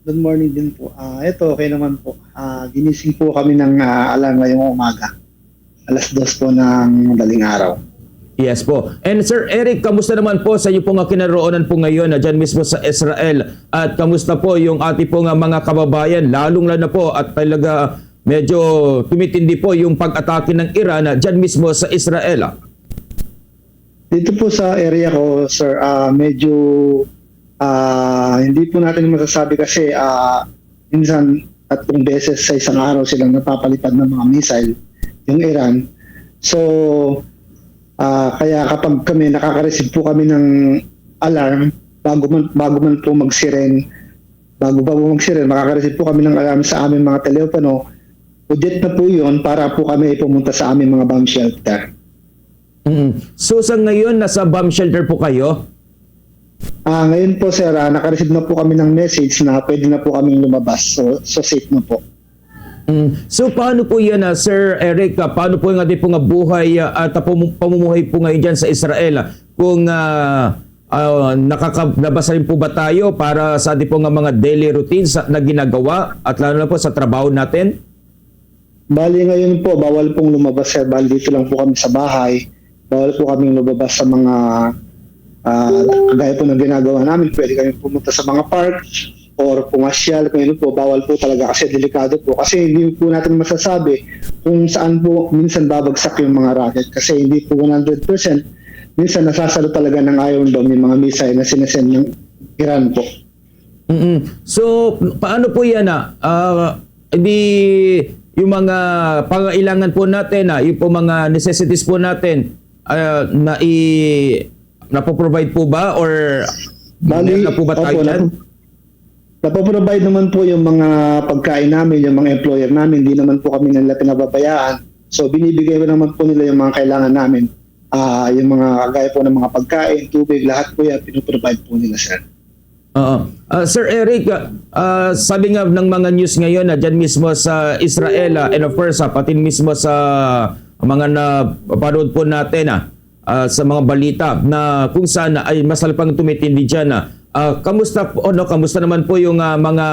Good morning din po. Ah, ito, okay naman po. Ah, ginising po kami ng ah, alarm ngayong umaga. Alas dos po ng madaling araw. Yes po. And Sir Eric, kamusta naman po sa iyo pong kinaroonan po ngayon na dyan mismo sa Israel? At kamusta po yung ating pong mga kababayan, lalong lalo na po at talaga medyo tumitindi po yung pag-atake ng Iran na dyan mismo sa Israel. ah. Dito po sa area ko, sir, ah, medyo ah, hindi po natin masasabi kasi ah, minsan tatlong beses sa isang araw silang napapalipad ng mga missile yung Iran. So, ah, kaya kapag kami nakaka-receive po kami ng alarm bago man bago man po mag-siren, bago pa po mag-siren, makaka-receive po kami ng alarm sa aming mga telepono. Udit na po yun para po kami pumunta sa aming mga bomb shelter. Mm. So sa ngayon, nasa bomb shelter po kayo? Ah, ngayon po sir, ah, naka-receive na po kami ng message na pwede na po kaming lumabas. So, so safe na po. Mm. So paano po yan, ah, Sir Eric? ah, paano po yung ating pong buhay ah, at ah, pum- pamumuhay po ngayon dyan sa Israel? ah? Kung uh, nakakalabas rin po ba tayo para sa ating pong mga daily routines na ginagawa at lalo na po sa trabaho natin? Bali ngayon po, bawal pong lumabas sir. Bali dito lang po kami sa bahay. Bawal po kaming lumabas sa mga ah, gaya po ng ginagawa namin. Pwede kami pumunta sa mga park or pumasyal. Ngayon po, bawal po talaga kasi delikado po. Kasi hindi po natin masasabi kung saan po minsan babagsak yung mga rocket. Kasi hindi po 100%. Minsan nasasalo talaga ng Iron Dome yung mga missile na sinesend ng Iran po. mm So, paano po yan ah? Ah, di yung mga pangailangan po natin ah, yung po mga necessities po natin ah, na i napoprovide po ba or meron na po ba tayo opo, dyan? napo- Napoprovide naman po yung mga pagkain namin, yung mga employer namin, hindi naman po kami nila pinababayaan. So binibigay ko naman po nila yung mga kailangan namin. Ah, yung mga gaya po ng mga pagkain, tubig, lahat po yan pinoprovide po nila sir. Oo. Ah, Sir Eric, ah, sabi nga ng mga news ngayon na dyan mismo sa Israel ah, and of course ah, pati mismo sa mga napapanood po natin ah, ah, sa mga balita na kung saan ay masalpang tumitindi dyan. ah. Ah, kamusta po, ano, kamusta naman po yung ah, mga,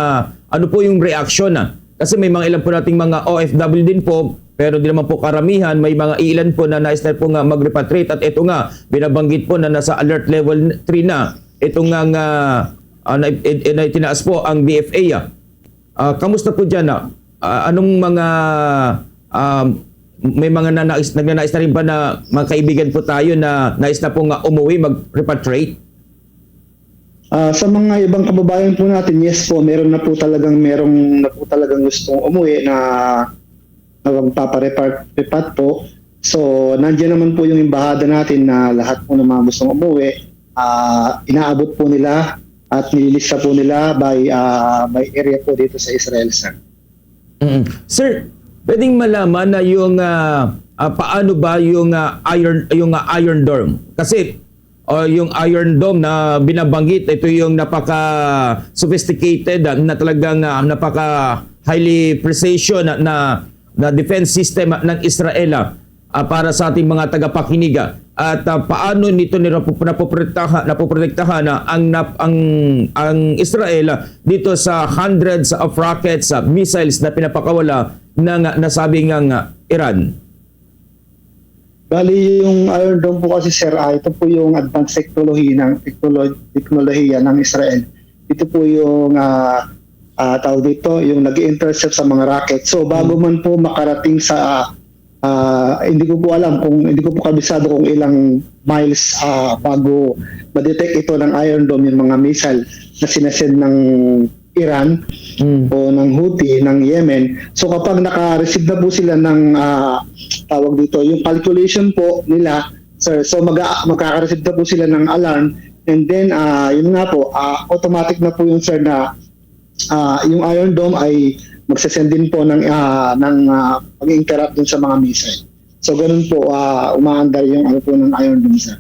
ano po yung reaction ah? Kasi may mga ilan po nating mga OFW din po, pero di naman po karamihan, may mga ilan po na nais na po nga mag-repatriate at ito nga, binabanggit po na nasa alert level 3 na. Ito nga nga uh, na, eh, na itinaas po ang BFA. Ah, kamusta po dyan? Ah? Ah, anong mga um, may mga nanais, nagnanais na rin ba na mga kaibigan po tayo na nais na po nga umuwi, mag-repatriate? Ah, sa mga ibang kababayan po natin, yes po, meron na po talagang merong na po talagang gustong umuwi na magpaparepat po. So, nandiyan naman po yung imbahada natin na lahat po ng mga gustong umuwi, ah, inaabot po nila at nililista po nila by ah, by area po dito sa Israel, sir. mm Sir, pwedeng malaman na yung ah, ah, paano ba yung ah, iron yung ah, iron dome? Kasi oh, yung iron dome na binabanggit ito yung napaka sophisticated na talagang ah, napaka highly precision na, na na defense system ng Israel ah, para sa ating mga tagapakinig. At ah, paano nito nila napoprotektahan napoprotektahan na ang nap, ang ang Israel dito sa hundreds of rockets ah, missiles na pinapakawala ng ah, nasabing ang ah, Iran. Bali, yung Iron Dome po kasi, sir, ah, ito po yung advanced technology ng teknolo- teknolohiya ng Israel. Ito po yung ah ah, tawag dito, yung nag intercept sa mga rocket. So, bago man po makarating sa, ah, hindi ko po alam kung, hindi ko po kabisado kung ilang miles ah, bago ma-detect ito ng Iron Dome, yung mga missile na sinasend ng Iran Mm. o ng Houthi ng Yemen. So kapag naka-receive na po sila ng ah, tawag dito, yung calculation po nila, sir, so mag magkaka-receive na po sila ng alarm and then ah, yun nga po, ah, automatic na po yung sir na ah, yung Iron Dome ay magsasend din po ng ah, ng ah, pag-interrupt dun sa mga missile. So ganun po ah, umaandar yung ano po ng Iron Dome sir.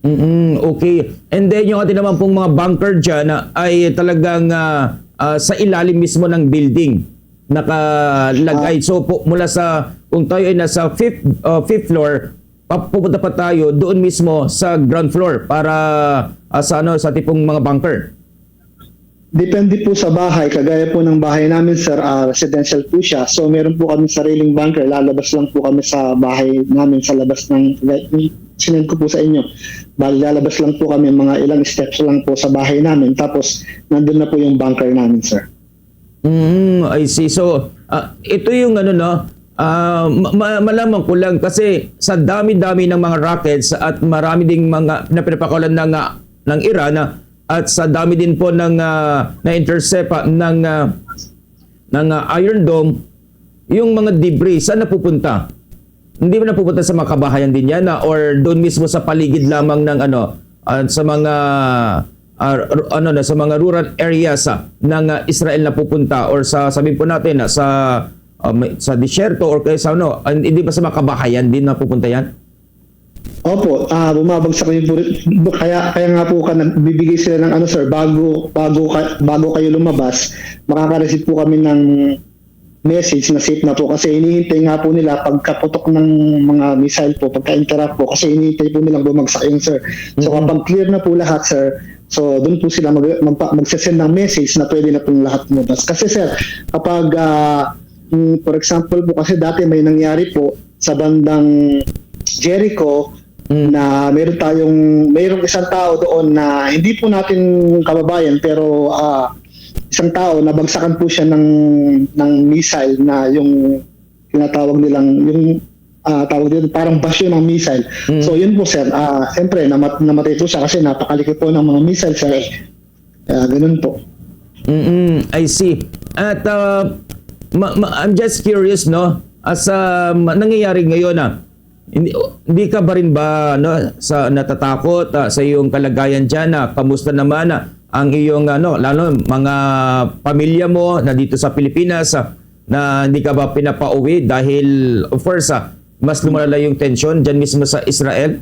mm okay. And then yung ating naman pong mga bunker dyan ah, ay talagang ah, ah, sa ilalim mismo ng building nakalagay. So po, mula sa kung tayo ay nasa fifth, ah, fifth floor, papupunta pa tayo doon mismo sa ground floor para ah, sa ano sa tipong mga bunker. Depende po sa bahay. Kagaya po ng bahay namin, sir, ah, residential po siya. So, meron po kami sariling bunker. Lalabas lang po kami sa bahay namin sa labas ng... Sinend ko po sa inyo. Bali, lalabas lang po kami mga ilang steps lang po sa bahay namin. Tapos, nandun na po yung bunker namin, sir. Mm, I see. So, ah, ito yung ano no, ah, ma- ma- malaman ko lang kasi sa dami-dami ng mga rockets at marami ding mga na ng ah, ng Iran ah, at sa dami din po ng ah, na-intercept ah, ng ah, ng ah, Iron Dome yung mga debris saan napupunta? Hindi ba napupunta sa mga kabahayan din yan ah, or doon mismo sa paligid lamang ng ano ah, sa mga r- ano na sa mga rural areas ah, ng ah, Israel na pupunta or sa sabihin po natin na sa may- sa disyerto or kaya sa ano hindi ba sa mga kabahayan din na pupunta yan? Opo, ah bumabagsak yung puri- kaya kaya nga po ka nagbibigay sila ng ano sir bago bago ka, bago kayo lumabas makaka-receive po kami ng message na safe na po kasi hinihintay nga po nila pagkaputok ng mga missile po pagka-interact po kasi hinihintay po nilang bumagsak yun sir. So Mhm. kapag clear na po lahat sir So doon po sila mag, magpa, magsasend ng message na pwede na pong lahat lumabas. Kasi sir, kapag mm, for example po kasi dati may nangyari po sa bandang Jericho Mm. na meron tayong mayroong isang tao doon na hindi po natin kababayan pero ah, isang tao nabagsakan po siya ng ng missile na yung tinatawag nilang yung ah, tawag dito parang basyo ng missile. Mm. So yun po sir, ah siyempre namat, namatay po siya kasi napakalikot po ng mga missile sir. eh. Kaya ganun po. Mm, I see. At uh, ma- ma- I'm just curious, no? As uh, nangyayari ngayon, ah, hindi, hindi ka ba rin ba no, sa natatakot ah, sa iyong kalagayan diyan? Ah, kamusta naman ah, ang iyong ano, lalo mga pamilya mo na dito sa Pilipinas ah, na hindi ka ba pinapauwi dahil of course ah, mas lumalala yung tension diyan mismo sa Israel?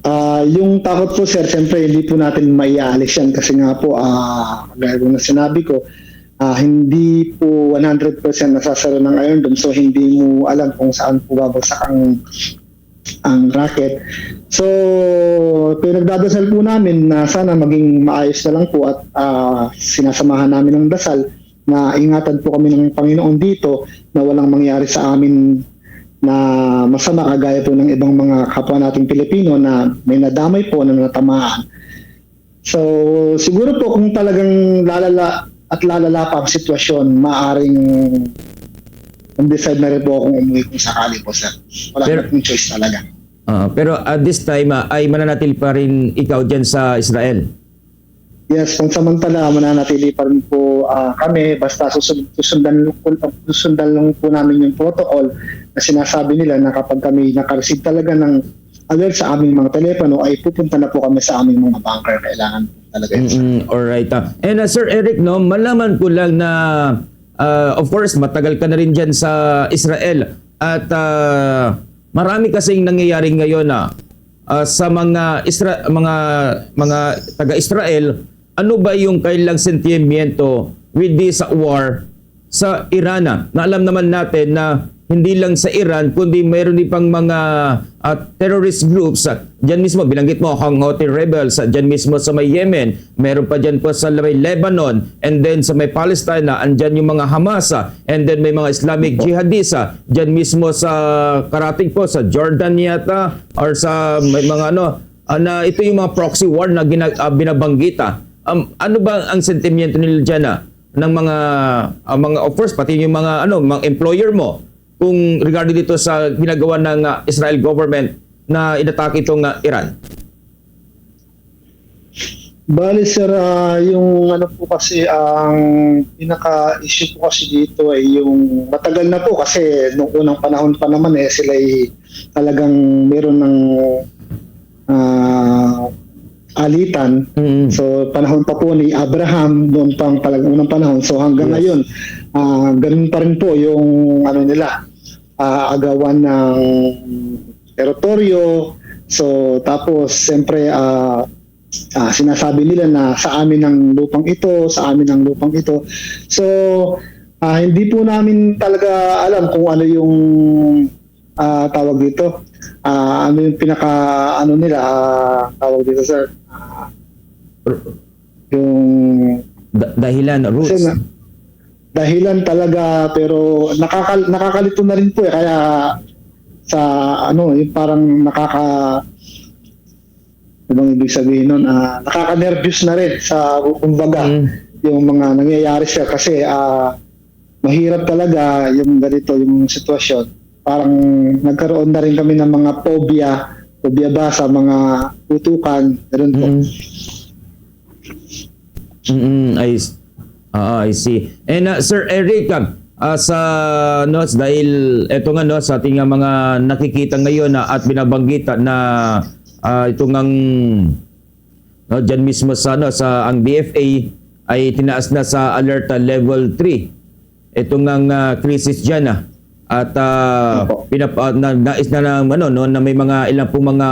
Ah, yung takot po sir, siyempre hindi po natin maialis yan kasi nga po, ah, gaya na sinabi ko, ah, hindi po 100% nasasaro ng Iron Dome so hindi mo alam kung saan po babagsak ang ang rocket. So, pinagdadasal po namin na sana maging maayos na lang po at ah, sinasamahan namin ng dasal na ingatan po kami ng Panginoon dito na walang mangyari sa amin na masama kagaya po ng ibang mga kapwa nating Pilipino na may nadamay po na natamaan. So, siguro po kung talagang lalala at lalala pa ang sitwasyon, maaring decide na rin po akong umuwi kung sakali po, sir. Wala Pero- na choice talaga. Ah, pero at this time ah, ay mananatil pa rin ikaw diyan sa Israel. Yes, kung samantala, mananatili pa rin po ah, kami, basta susundan, susundan, susundan lang po namin yung protocol na sinasabi nila na kapag kami nakareceive talaga ng alert sa aming mga telepono, ay pupunta na po kami sa aming mga bunker. Kailangan talaga yun. sir. Mm, all right. ah. And uh, Sir Eric, no, malaman ko lang na uh, of course matagal ka na rin diyan sa Israel at uh, marami kasing nangyayari ngayon na uh, sa mga Isra- mga mga taga-Israel, ano ba yung kailang sentimiento with this war sa Iran? ah? Na alam naman natin na hindi lang sa Iran kundi mayroon din pang mga ah, terrorist groups uh, diyan mismo binanggit mo ang Houthi rebels uh, diyan mismo sa may Yemen meron pa diyan po sa may Lebanon and then sa may Palestine na andyan yung mga Hamas ah, and then may mga Islamic jihadists uh, diyan mismo sa karating po sa Jordan yata or sa may mga ano ah, na ito yung mga proxy war na gina, ah, binabanggit ah. Um, ano ba ang sentimiento nila diyan ah, ng mga ah, mga of course pati yung mga ano mga employer mo kung regarding dito sa ginagawa ng ah, Israel government na inatake itong ah, Iran. Bali sir, ah, yung ano po kasi ang pinaka-issue po kasi dito ay yung matagal na po kasi nung unang panahon pa naman eh sila ay talagang meron ng ah, alitan. Mm. So panahon pa po ni Abraham noon pang talagang unang panahon. So hanggang Yes. ngayon, ah ganun pa rin po yung ano nila, ah, agawan ng teritoryo. So tapos siyempre ah, ah, sinasabi nila na sa amin ang lupang ito, sa amin ang lupang ito. So ah, hindi po namin talaga alam kung ano yung ah, tawag dito. Ah, ano yung pinaka ano nila ah, tawag dito sir. Ah, yung Da- dahilan, roots. Kasi dahilan talaga pero nakakal, nakakalito na rin po eh. Kaya sa ano yung parang nakaka ano bang ibig sabihin nun ah, nakaka-nervous na rin sa kumbaga Mm. yung mga nangyayari siya kasi ah, mahirap talaga yung ganito yung sitwasyon. Parang nagkaroon na rin kami ng mga phobia phobia ba sa mga putukan ganun po. Mm. Mm, I, ah, I see. And uh, Sir Eric, ah, sa no dahil eto nga no sa ating mga nakikita ngayon na at binabanggit na ah, ito ngang no diyan mismo sa no sa ang DFA ay tinaas na sa alert ah, level 3. Ito ngang ah, crisis diyan ah. At ah, Opo. pinap ah, na, nais na ng ano no na may mga ilang po mga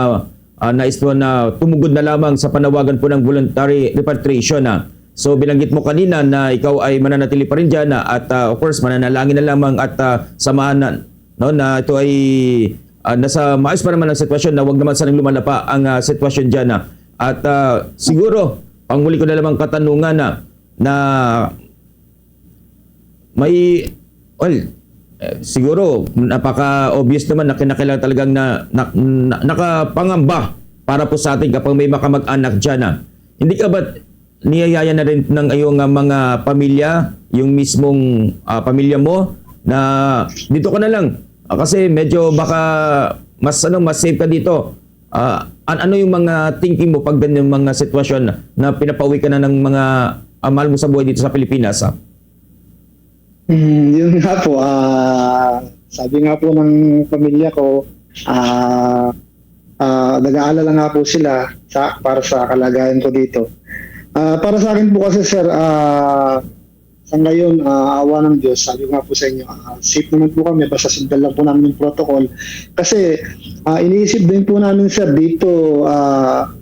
uh, nais po na tumugod na lamang sa panawagan po ng voluntary repatriation na. So binanggit mo kanina na ikaw ay mananatili pa rin diyan na at ah, of course mananalangin na lamang at ah, samahan na no na ito ay ah, nasa maayos pa naman ang sitwasyon na wag naman sanang lumalapa ang ah, sitwasyon diyan na. At ah, siguro pangmuli ko na lamang katanungan na na may well eh, siguro napaka-obvious naman na kinakailangan talagang na, na, na- nakapangamba para po sa atin kapag may makamag-anak dyan na. Hindi ka ba niyayaya na rin ng iyong ah, mga pamilya, yung mismong ah, pamilya mo na dito ka na lang Ah, kasi medyo baka mas ano mas safe ka dito. Ah, an- ano yung mga thinking mo pag ganyan mga sitwasyon na, na pinapauwi ka na ng mga ah, mahal mo sa buhay dito sa Pilipinas? Ah? Mm, yun nga po, ah, sabi nga po ng pamilya ko, ah, ah, nag-aalala nga po sila sa, para sa kalagayan ko dito. Ah, para sa akin po kasi sir, ah, sa ngayon, ah, awa ng Diyos, sabi ko nga po sa inyo, ah, safe naman po kami, basta sundan lang po namin yung protocol. Kasi ah, iniisip din po namin sir dito, ah,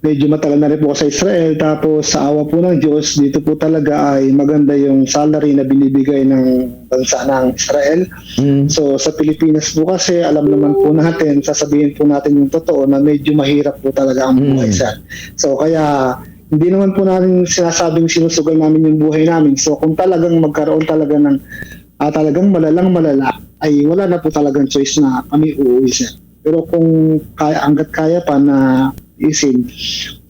medyo matagal na rin po sa Israel tapos sa awa po ng Diyos dito po talaga ay maganda yung salary na binibigay ng bansa ng Israel Mm. so sa Pilipinas po kasi alam naman po natin sasabihin po natin yung totoo na medyo mahirap po talaga ang buhay Mm. sir so kaya hindi naman po namin sinasabing sinusugal namin yung buhay namin so kung talagang magkaroon talaga ng ah, talagang malalang malala ay wala na po talagang choice na kami uuwi pero kung kaya, hanggat kaya pa na isin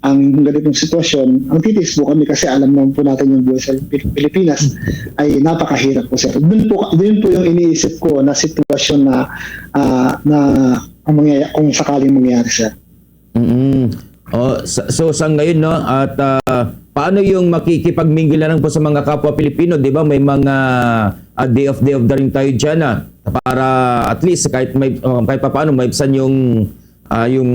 ang ganitong sitwasyon, ang titis po kami kasi alam naman po natin yung buhay sa Pil- Pilipinas ay napakahirap po sir. Doon po, doon po yung iniisip ko na sitwasyon na ah, na ang mangyaya, kung sakaling mangyari sir. mm Oh, so sa ngayon no at ah, paano yung makikipagmingle na lang po sa mga kapwa Pilipino, 'di ba? May mga ah, day of day of the ring tayo diyan na para at least kahit may oh, kahit paano may yung ah, yung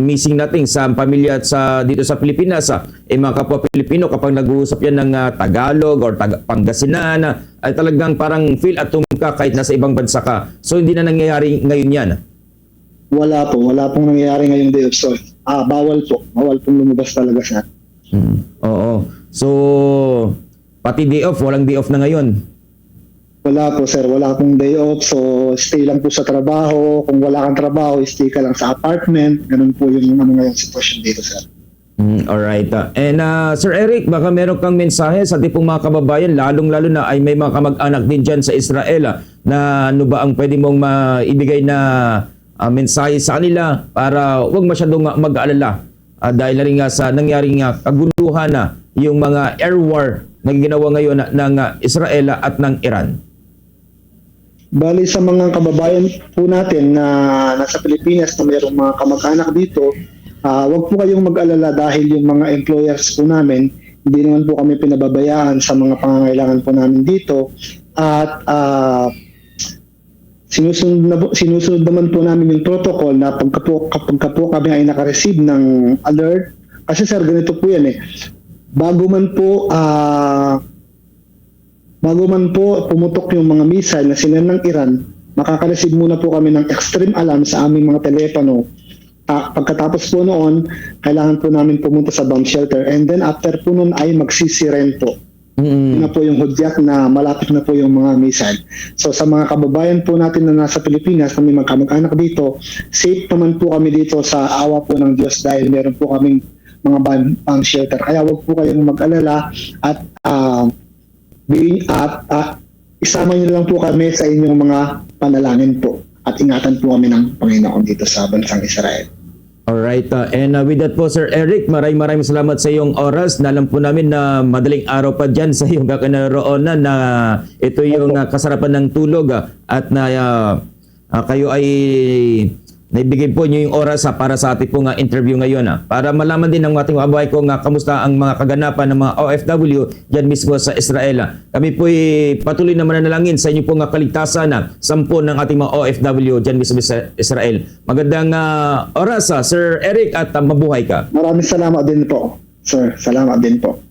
missing natin sa pamilya at sa dito sa Pilipinas ah, eh mga kapwa Pilipino kapag nag-uusap yan ng ah, Tagalog or Tag- Pangasinan ah, ay talagang parang feel at home ka kahit nasa ibang bansa ka. So hindi na nangyayari ngayon yan. Wala po, wala pong nangyayari ngayong day of sorry. Ah, bawal po. Bawal pong lumabas talaga sir. Mm. Oo. So, pati day off, walang day off na ngayon. Wala po sir, wala pong day off. So stay lang po sa trabaho. Kung wala kang trabaho, stay ka lang sa apartment. Ganun po yung ano ngayon sitwasyon dito sir. Mm, alright. ah. And uh, Sir Eric, baka meron kang mensahe sa ating mga kababayan, lalong-lalo na ay may mga kamag-anak din dyan sa Israel ah, na ano ba ang pwede mong maibigay na ah, mensahe sa kanila para huwag masyadong mag-aalala Ah, dahil na rin nga sa nangyari nga kaguluhan na yung mga air war na ginawa ngayon na- ng ah, Israel at ng Iran. Bali sa mga kababayan po natin na nasa Pilipinas na mayroong mga kamag-anak dito, ah, wag po kayong mag-alala dahil yung mga employers po namin, hindi naman po kami pinababayaan sa mga pangangailangan po namin dito. At ah, sinusunod, na, sinusunod naman po namin yung protocol na pagka po, kapag ka po kami ay nakareceive ng alert, kasi sir, ganito po yan eh, bago man po ah Bago man po pumutok yung mga missile na sinend ng Iran, makaka-receive muna po kami ng extreme alarm sa aming mga telepono. Ta- pagkatapos po noon, kailangan po namin pumunta sa bomb shelter and then after po noon ay magsisiren po. Mm. na po yung hudyat na malapit na po yung mga missile. So sa mga kababayan po natin na nasa Pilipinas na may magkamag-anak dito, safe naman po kami dito sa awa po ng Diyos dahil meron po kaming mga bomb, bomb shelter. Kaya wag po kayong mag-alala at ah, being at ah, isama niyo lang po kami sa inyong mga panalangin po at ingatan po kami ng Panginoon dito sa bansang Israel. Alright, uh, and uh, with that po Sir Eric, maraming maraming salamat sa iyong oras. Nalam po namin na madaling araw pa dyan sa iyong kakanaroonan na ito yung uh, kasarapan ng tulog uh, at na uh, uh, kayo ay naibigay po niyo yung oras uh, para sa ating pong uh, interview ngayon. Uh, para malaman din ng ating kababayan kung uh, kamusta ang mga kaganapan ng mga OFW dyan mismo sa Israel. Uh, kami po ay patuloy na mananalangin sa inyo pong uh, kaligtasan uh, sampo ng ating mga OFW dyan mismo sa Israel. Magandang uh, oras, uh, Sir Eric, at uh, mabuhay ka. Maraming salamat din po, sir. Salamat din po.